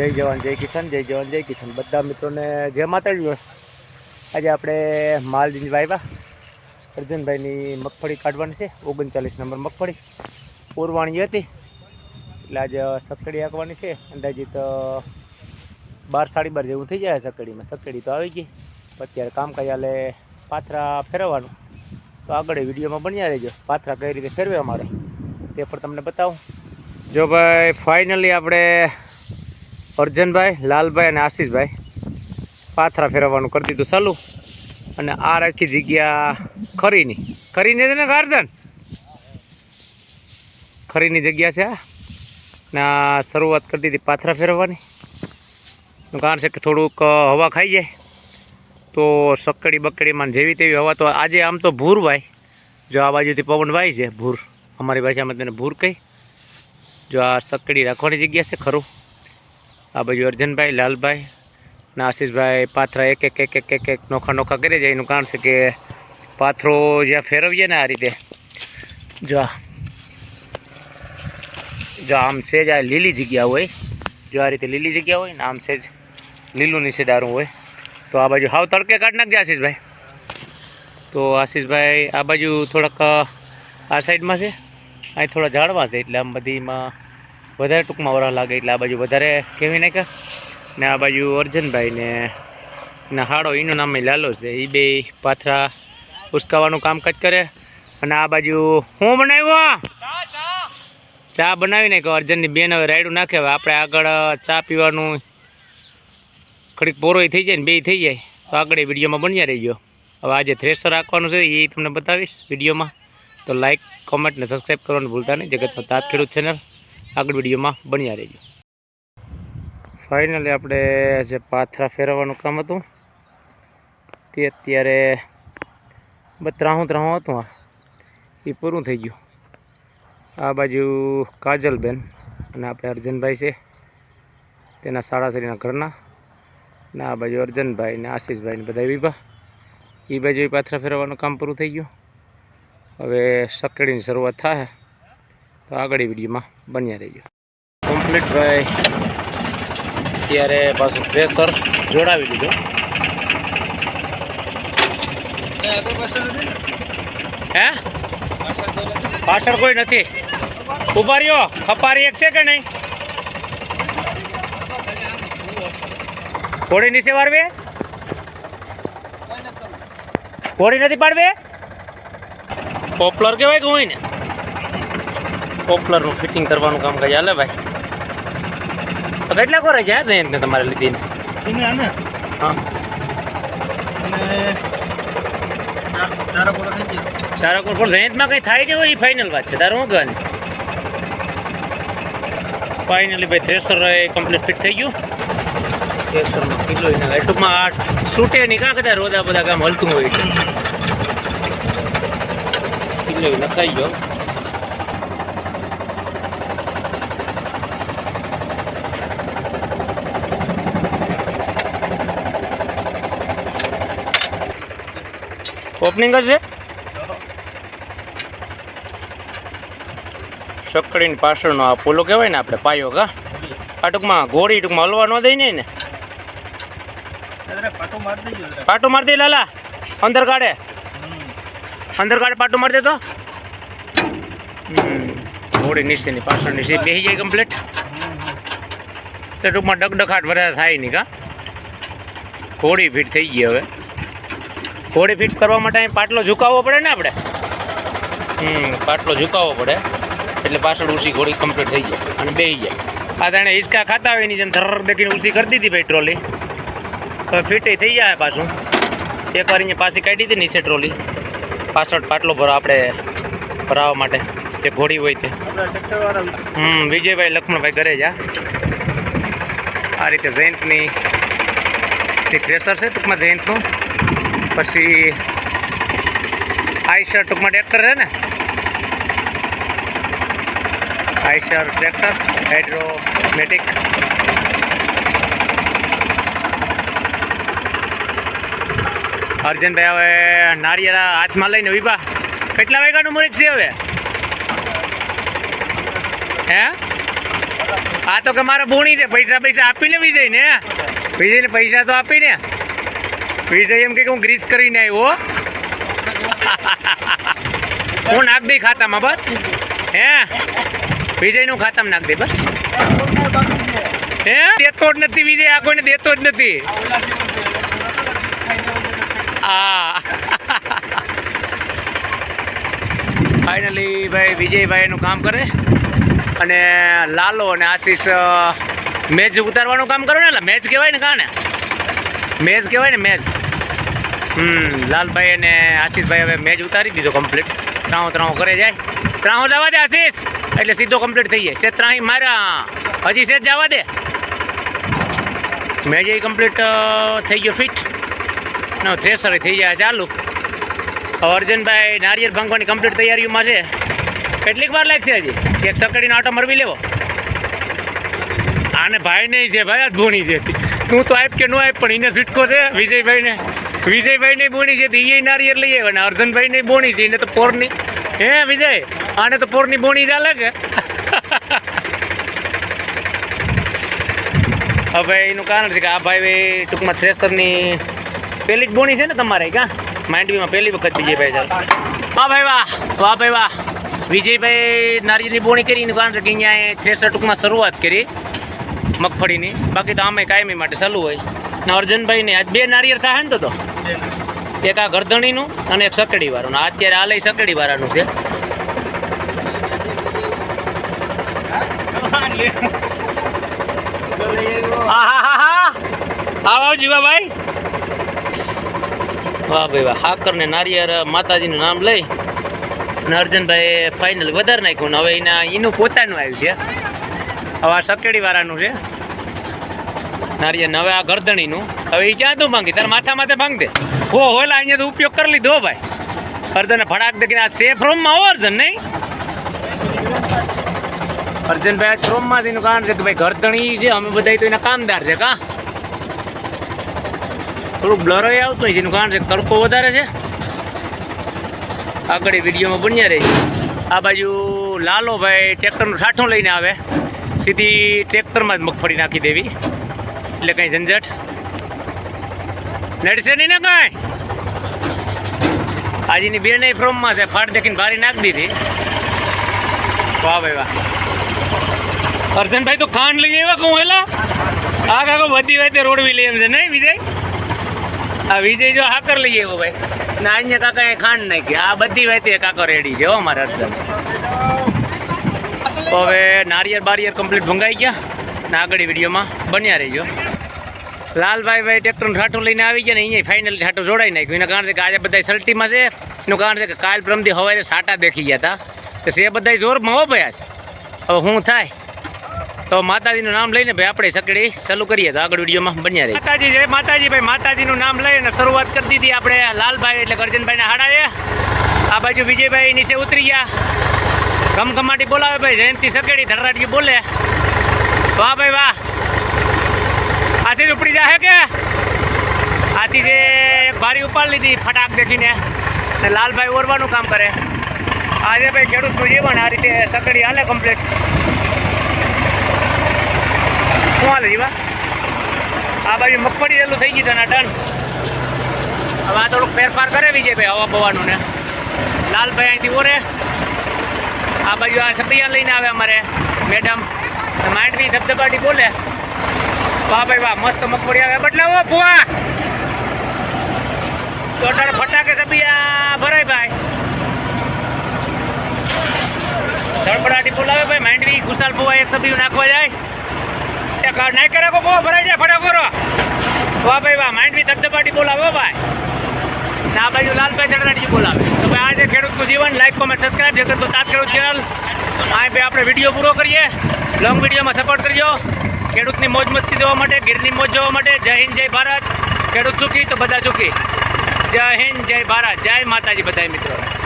જય જવાન, જય કિશન જય જવાન, જય કિશન બધા મિત્રોને જય માતાજી આજે આપણે માલદીન વાવ્યા અર્જુનભાઈની મગફળી કાઢવાની છે, ઓગણચાલીસ નંબર મગફળી. પૂરવાણી હતી. એટલે આજે સકડી આંકવાની છે. અંદાજિત બાર સાડી બાર જેવું થઈ જાય સકડીમાં. સકડી તો આવી ગઈ. અત્યારે કામકાજ હાલે પાથરા ફેરવવાનું. તો આગળ વિડીયોમાં બન્યા રહેજો. પાથરા કઈ રીતે ફેરવે અમારે, તે પણ તમને બતાવું. જો ભાઈ ફાઇનલી આપણે અર્જનભાઈ, લાલભાઈ અને આશીષભાઈ પાથરા ફેરવવાનું કરી દીધું. ચાલુ. અને આ રાખી જગ્યા ખરીની. ખરીની છે ને ગાર્જન? ખરીની જગ્યા છે આ. ને શરૂઆત કરી દીધી પાથરા ફેરવવાની. કારણ છે કે થોડુંક હવા ખાઈ જાય. તો સકડી બકડીમાં જેવી તેવી હવા તો આજે આમ તો ભૂર ભાઈ જો આ બાજુથી પવન વાય છે ભૂર. અમારી ભાષામાં તેને ભૂર કહી. જો આ સકડી રાખવાની જગ્યા છે ખરું. આ બાજુ અર્જનભાઈ, લાલભાઈ ને આશીષભાઈ પાથરા એક એક એક એક એક એક નોખા નોખા કરી જાય એનું કારણ છે કે પાથરો જ્યાં ફેરવીએ ને આ રીતે, જો જો આમ સેજ આ લીલી જગ્યા હોય, જો આ રીતે લીલી જગ્યા હોય ને આમ સેજ લીલું નીચે હોય. તો આ બાજુ હાવ તડકે કાઢ નાખજે આશીષભાઈ. તો આશીષભાઈ, આ બાજુ થોડાક આ સાઈડમાં છે, અહીં થોડા ઝાડવા છે, એટલે આમ બધીમાં વધારે ટૂંકમાં વરા લાગે એટલે આ બાજુ વધારે કેવી નાખ્યા ને આ બાજુ અર્જનભાઈ ને ને હાડો, એનું નામ લાલો છે. એ બે પાથરા ઉસકાવાનું કામકાજ કરે. અને આ બાજુ હું બનાવ્યો? ચા બનાવી નાખ્યો અર્જનની બેન હવે રાયડું નાખે. હવે આપણે આગળ ચા પીવાનું ઘડીક પોરોય થઈ જાય ને બે થઈ જાય. તો આગળ એ વિડીયોમાં બન્યા રહીજો. હવે આજે થ્રેસર રાખવાનું છે, એ તમને બતાવીશ વિડીયોમાં. તો લાઇક કોમેન્ટ ને સબસ્ક્રાઈબ કરવાનું ભૂલતા નહીં. જગતમાં તાત ખેડૂત ચેનલ આગળ વિડીયોમાં બન્યા રહેજો. ફાઇનલી આપણે જે પાથરા ફેરવવાનું કામ હતું, તે અત્યારે ત્રાહું ત્રાહું હતું આ. એ પૂરું થઈ ગયું. આ બાજુ કાજલબેન અને આપણે અર્જનભાઈ છે, તેના સાડાસરીના ઘરના. ને આ બાજુ અર્જનભાઈ ને આશીષભાઈ ને બધા વિભા. એ બાજુ પાથરા ફેરવવાનું કામ પૂરું થઈ ગયું. હવે સકડીની શરૂઆત થાય. તો આગળ વિડીયોમાં બન્યા રહીજો. કમ્પ્લીટ ભાઈ અત્યારે પાછું પ્રેશર જોડાવી દીધું. હે? પાછળ કોઈ નથી. ઊભા રહ્યો. ખપારી એક છે કે નહીં? ઘોડી નીચે વાળવે? ઘોડી નથી પાડવે? પોપલર કહેવાય કે હોય ને પોપલરનું ફિટિંગ કરવાનું કામ કાજ હાલે ભાઈ. તો કેટલા કરે છે જયંતને તમારે લીધી ને હા. પણ જયંતમાં કંઈ થાય નહીં એ ફાઇનલ વાત છે? તારું શું કહેવાની? ફાઇનલી ભાઈ થ્રેસર કમ્પ્લીટ ફિટ થઈ ગયું. થ્રેસરમાં કિલો ટૂંકમાં આ છૂટે નહીં. કાં કદાચ બધા કામ હલતું હોય એટલે કિલો નખાઈ ગયો. ઓપનિંગ જ છે સકડીની પાછળનો આ પોલો કહેવાય ને આપણે પાયો કા? આ ટૂંકમાં ઘોડી ટૂંકમાં હલવા ન દઈ ને પાટો મારી દે લાલા. અંદર કાઢે. અંદર કાઢે પાટું મારી દે તો. ઘોડી નીચેની પાછળની સીટ બેસી જાય કમ્પ્લીટ તો ટૂંકમાં ડગડખાટ વધારે થાય નહીં કા? ઘોડી ફીટ થઈ ગઈ હવે. ઘોડી ફિટ કરવા માટે અહીં પાટલો ઝુકાવવો પડે ને આપણે? હમ પાટલો ઝુકાવવો પડે. એટલે પાછળ ઉસી ઘોડી કમ્પ્લીટ થઈ જાય અને બેસી જાય. આ તાણે હિંચકા ખાતા હોય એની જેમ ધર દેખીને ઉસી કરી દીધી ભાઈ ટ્રોલી. તો ફિટ થઈ જાય પાછું. એકવાર અહીંયા પાછી કાઢી દીધી નીચે ટ્રોલી. પાછળ પાટલો ભરો આપણે ભરાવવા માટે. જે ઘોડી હોય તે. બી. હમ વિજયભાઈ લક્ષ્મણભાઈ ઘરે જા. આ રીતે જયંતની થ્રેસર છે ટૂંકમાં જયંતનું. પછી આઈસર ટૂંકમાં ટ્રેક્ટર છે ને? Eicher tractor હાઇડ્રોમેટિક. અર્જનભાઈ હવે નારિયેળા હાથમાં લઈને વિભા કેટલા વાગ્યાનું મુહૂર્ત છે હવે? હે? આ તો કે મારે બોણી છે પૈસા પૈસા આપીને વિજયને. વિજયને પૈસા તો આપીને. વિજય એમ કે હું ગ્રીસ કરીને આવ્યો, હું. નાખ દઈ ખાતામાં, બસ. હે? વિજયનું ખાતામાં નાખ દે, બસ. હે? દેતો જ નથી વિજય, આ કોઈને દેતો જ નથી. આ. ફાઇનલી ભાઈ, વિજયભાઈનું કામ કરે અને લાલો અને આશીષ મેચ ઉતારવાનું કામ કરો ને એટલે મેચ કહેવાય ને કાને? મેચ કહેવાય ને મેચ હમ, લાલભાઈ અને આશીષભાઈ હવે મેચ ઉતારી દીધો કમ્પ્લીટ ત્રણ ત્રણ કરે જાય. ત્રાણું જવા દે આશીષ. એટલે સીધો કમ્પ્લીટ થઈ જાય. છે ત્રણ મારા. હજી સેજ જવા દે. મેચ એ કમ્પ્લીટ થઈ ગયો ફિટ નો થ્રેસર થઈ જાય ચાલુ. અર્જુનભાઈ નારિયેળ ભાંગવાની કમ્પ્લીટ તૈયારીઓમાં છે. કેટલીક વાર લાગશે હજી? એક સકડીનો આટો મરવી લેવો. આને ભાઈ નહીં છે, ભાઈ જ ભૂણી છે. તું તો આપ કે ન આપ પણ એને છૂટકો છે વિજયભાઈને. વિજયભાઈને બોણી છે એ નારિયેળ લઈ આવ્યા ને અર્જુનભાઈને બોણી છે, એને તો પોરની હે વિજય, આને તો પોરની બોણી જ કે હવે એનું કારણ છે કે આ ભાઈ ટૂંકમાં થ્રેસરની પેલી જ બોણી છે ને તમારે કા? માંડવીમાં પહેલી વખત વિજયભાઈ ચાલ વાહ ભાઈ વાહ વાહ ભાઈ વાહ. વિજયભાઈ નારિયેળની બોણી કરી એનું કારણ છે કે અહીંયા થ્રેસર ટૂંકમાં શરૂઆત કરી મગફળીની. બાકી તો આમે કાયમી માટે ચાલુ હોય. ને અર્જુનભાઈને આજ બે નારિયેળ થાય ને તો? એક આ ગરદણીનું અને એક સકડી વાળું આ અત્યારે આ લઈ સકડી વાળાનું છે. આવો જીવાભાઈ. વાહ, ભાઈ, વાહ. હાકર ને નારિયેર માતાજીનું નામ લઈ અને અર્જુનભાઈ ફાઇનલ વધારે નાખ્યું હવે એના, એનું પોતાનું આવ્યું છે. હવે આ સકેડી વાળાનું છે. નારિયેળ હવે આ ગરદણીનું. હવે એ ક્યાં તું ભાંગી? તારા માથા માથે ભાંગ દે. હો હોલા અહીંયા તો ઉપયોગ કરી લીધો ભાઈ. અર્જન ફડાક દેખીને આ સેફ રૂમમાં હો, અર્જન, નહીં? અર્જુનભાઈ, આ શ્રોમમાં એનું કારણ છે કે ભાઈ ગરદણી છે, અમે બધા તો એના કામદાર છે, કા? થોડુંક બ્લર આવતું હોય છે, એનું કારણ છે તડકો વધારે છે. આગળ વિડીયોમાં બન્યા રહી. આ બાજુ લાલો ભાઈ ટ્રેક્ટરનું ઠાઠું લઈને આવે. સીધી ટ્રેક્ટરમાં જ મગફળી નાખી દેવી. એટલે કંઈ ઝંઝટ? નડશે નહીં ને કાંઈ? આજની નહીં ફ્રોમમાં છે ફાટ દેખીને ભારી નાખી દીધી. વાહ ભાઈ વાહ. અર્જનભાઈ તો ખાંડ લઈ આવ્યા કહું એલા આ કાકો બધી વાતે રોડવી લઈ એમ છે. નહીં વિજય? આ વિજય જો હાકર લઈ આવ્યો ભાઈ. ના અહીંયા કાકા એ ખાંડ નાખી. આ બધી વાતે કાકો રેડી છે હો મારા તો હવે નારિયેર બારિયેર કમ્પ્લીટ ભંગાઈ ગયા. ને આગળ વિડીયોમાં બન્યા રહીજો. લાલભાઈ ભાઈ ટ્રેક્ટરનું ઠાઠું લઈને આવી ગયા ને અહીંયા ફાઇનલ ઠાઠું જોડાઈ નાખ્યું. એના કારણ કે આજે બધા સલ્ટીમાં છે, એનું કારણ છે કે કાલ પ્રમથી હવારે સાટા દેખી ગયા હતા તો એ બધા જોરમાં હો ભાઈ હવે શું થાય? તો માતાજીનું નામ લઈને ભાઈ આપણે સકડી ચાલુ કરીએ તો આગળ વિડીયોમાં બન્યા માતાજી જય માતાજી ભાઈ, માતાજીનું નામ લઈને શરૂઆત કરી દીધી આપણે લાલભાઈ એટલે કરજનભાઈના હાડાએ. આ બાજુ વિજયભાઈ નીચે ઉતરી ગયા. ખમખમાટી બોલાવે ભાઈ, જયંતિ સકેડી ધરરાટી બોલે. વાહ ભાઈ વાહ. આથી ઉપડી જાહે કે? આથી જે ભારી ઉપાડ લીધી ફટાક દેખીને ને લાલભાઈ ઓરવાનું કામ કરે. આજે ભાઈ ખેડૂતનું જીવન આ રીતે સકડી હાલે કમ્પ્લીટ શું હાલે જીવા? આ બાજુ મગફળી જેલું થઈ ગયું તને ડન. હવે આ થોડુંક ફેરફાર કરે વિજયભાઈ હવા બવાનું ને. લાલભાઈ અહીંથી ઓરે. આ બાજુ આ સપૈયા લઈને આવે અમારે મેડમ. માંડવી ધબધબાટી બોલે. વાહ ભાઈ વાહ, મસ્ત મગફળી આવે. બદલાવો ફુવા તો ફટાકે સબિયા ભરાય ભાઈ. ધડપડાટી બોલાવે ભાઈ, માંડવી ખુશાલ ફુવા એક સબિયું નાખવા જાય. નાઈ કરે કો ભરાઈ જાય ફટાક ફરો વાહ ભાઈ વાહ, માંડવી ધબધપાટી બોલાવો ભાઈ. ના બાજુ લાલભાઈ ધડરાટી બોલાવે. તો ભાઈ આજે ખેડૂતનું જીવન લાઈક કોમેન્ટ સબસ્ક્રાઈબ છે તો તાત ખેડૂત ચેનલ આ ભાઈ આપણે વીડિયો પૂરો કરીએ. લોંગ વિડીયોમાં સપોર્ટ કરજો. ખેડૂતની મોજ મસ્તી જોવા માટે, ગીરની મોજ જોવા માટે, જય હિન્દ, જય ભારત. ખેડૂત સુખી તો બધા સુખી. જય હિન્દ, જય ભારત. જય માતાજી બધા મિત્રો.